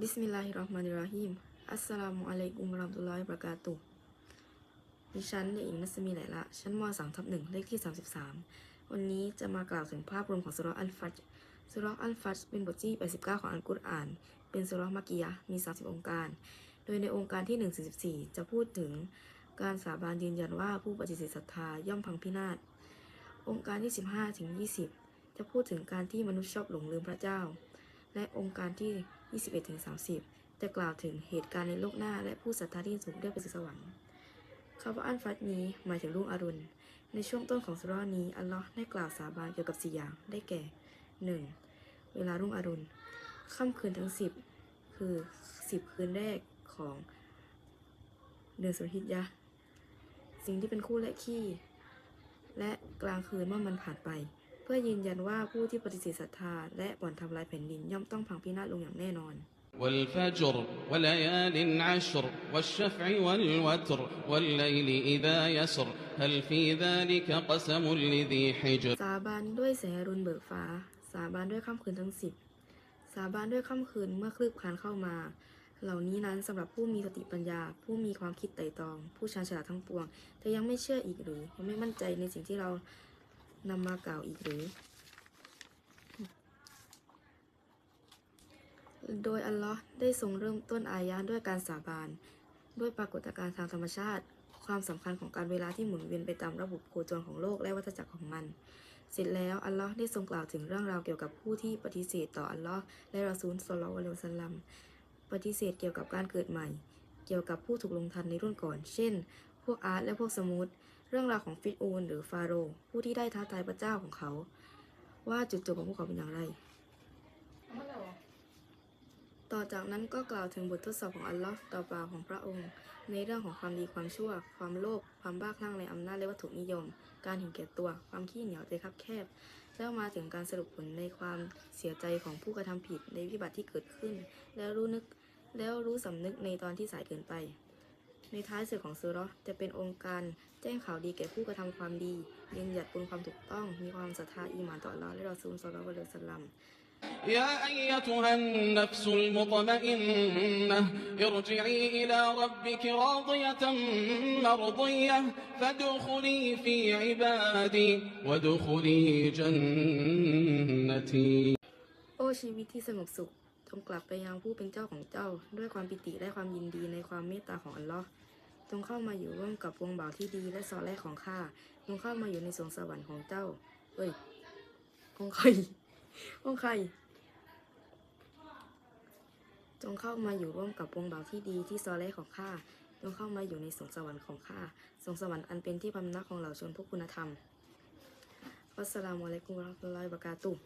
บิสมิลลาฮิรราะห์มานิรราะฮีมอัสสลามุอะลัยกุมราะห์มะตุลลอฮิบะเรากาตุดิฉันเด็กหญิงนัสมีไหลละ ชั้นม .3 ทับหนึ่งเลขที่ 33 วันนี้จะมากล่าวถึงภาพรวมของสุราะอัลฟัจสุราะอัลฟัจเป็นบทที่ 89 ของอัลกุรอาน เป็นสุราะมักกิยะมี 30 องค์การ โดยในองค์การที่ 1 44 จะพูดถึงการสาบานยืนยันว่าผู้ปฏิเสธศรัทธาย่อมพังพินาศ องค์การที่ 15 ถึง 20 จะพูดถึงการที่มนุษย์ชอบหลงลืมพระเจ้า และองค์การที่ 21-30 จะกล่าวถึงเหตุการณ์ในโลกหน้าและผู้ศรัทธาที่สูงได้ไปสู่สวรรค์คำว่าอันฟัดนี้หมายถึงรุ่งอรุณ ในช่วงต้นของสุราะห์นี้ อัลลอฮ์ได้กล่าวสาบานเกี่ยวกับสี่อย่าง ได้แก่ 1. เวลารุ่งอรุณ ค่ำคืนทั้ง 10 คือ 10 คืนแรกของเดือนสุลฮิจญะสิ่งที่เป็นคู่และขี้ และกลางคืนเมื่อมันผ่านไป พื่อยืนยันว่าผู้ที่ปฏิเสธศรัทธา และบ่อนทำลายแผ่นดินย่อมต้องพังพินาศลงอย่างแน่นอน والفجر وليال عشر والشفع والوتر والليل إذا يسر هل في ذلك قسم لذي حجر สาบานด้วยแสงอรุณเบิกฟ้า สาบานด้วยค่ำคืนทั้งสิบ สาบานด้วยค่ำคืนเมื่อคลืบคลานเข้ามา เหล่านี้นั้นสำหรับผู้มีสติปัญญา ผู้มีความคิดไตร่ตรอง ผู้ชาญฉลาดทั้งปวง แต่ยังไม่เชื่ออีกหรือ ยังไม่มั่นใจในสิ่งที่เรา นำมากล่าวอีกหรือ โดยอัลลอฮ์ได้ทรงเริ่มต้นอายะด้วยการสาบาน ด้วยปรากฏการณ์ทางธรรมชาติ ความสำคัญของการเวลาที่หมุนเวียนไปตามระบบโคจรของโลกและวัฏจักรของมัน เสร็จแล้วอัลลอฮ์ได้ทรงกล่าวถึงเรื่องราวเกี่ยวกับผู้ที่ปฏิเสธต่ออัลลอฮ์และรอซูลศ็อลลัลลอฮุอะลัยฮิวะซัลลัมปฏิเสธเกี่ยวกับการเกิดใหม่ เกี่ยวกับผู้ถูกลงทันในรุ่นก่อน เช่น พวกอาร์ตและพวกสมุด เรื่องราวของฟิตอูนหรือฟาโรห์ผู้ที่ได้ท้าทายพระเจ้าของเขา ว่าจุดจบของพวกเขาเป็นอย่างไร ต่อจากนั้นก็กล่าวถึงบททดสอบของอัลลอฮ์ต่อปาของพระองค์ ในเรื่องของความดีความชั่ว ความโลภความบ้าคลั่งในอำนาจและวัตถุนิยม การเห็นแก่ตัว ความขี้เหนียวใจคับแคบ แล้วมาถึงการสรุปผลในความเสียใจของผู้กระทำผิดในวิบัติที่เกิดขึ้น แล้วรู้นึกแล้วรู้สำนึกในตอนที่สายเกินไป ในท้ายสุดของสุเราะห์จะเป็นองค์การแจ้งข่าวดีแก่ผู้กระทำความดียืนหยัดบนความถูกต้อง มีความศรัทธาอีหมานต่ออัลลอฮ์และรอซูลศ็อลลัลลอฮุอะลัยฮิวะซัลลัม يا أيتها النفس المطمئنة ارجعي إلى ربك راضية مرضية فادخلي في عبادي وادخلي جنتي โอ้ชีวิตที่สงบสุข จงกลับไปยังผู้เป็นเจ้าของเจ้า ด้วยความปิติและความยินดีในความเมตตาของอัลลอฮ์จงเข้ามาอยู่ร่วมกับวงบ่าวที่ดีและซอแรกของข้าจงเข้ามาอยู่ในสวงสวรรค์ของเจ้า เอ้ยของใครของใคร จงเข้ามาอยู่ร่วมกับวงบ่าวที่ดีที่ซอแรกของข้าจงเข้ามาอยู่ในสวงสวรรค์ของข้าสวงสวรรค์อันเป็นที่พำนักของเหล่าชนผู้คุณธรรมวัสสลามุอะลัยกุมวะเราะห์มะตุลลอฮิวะบะเราะกาตุฮ์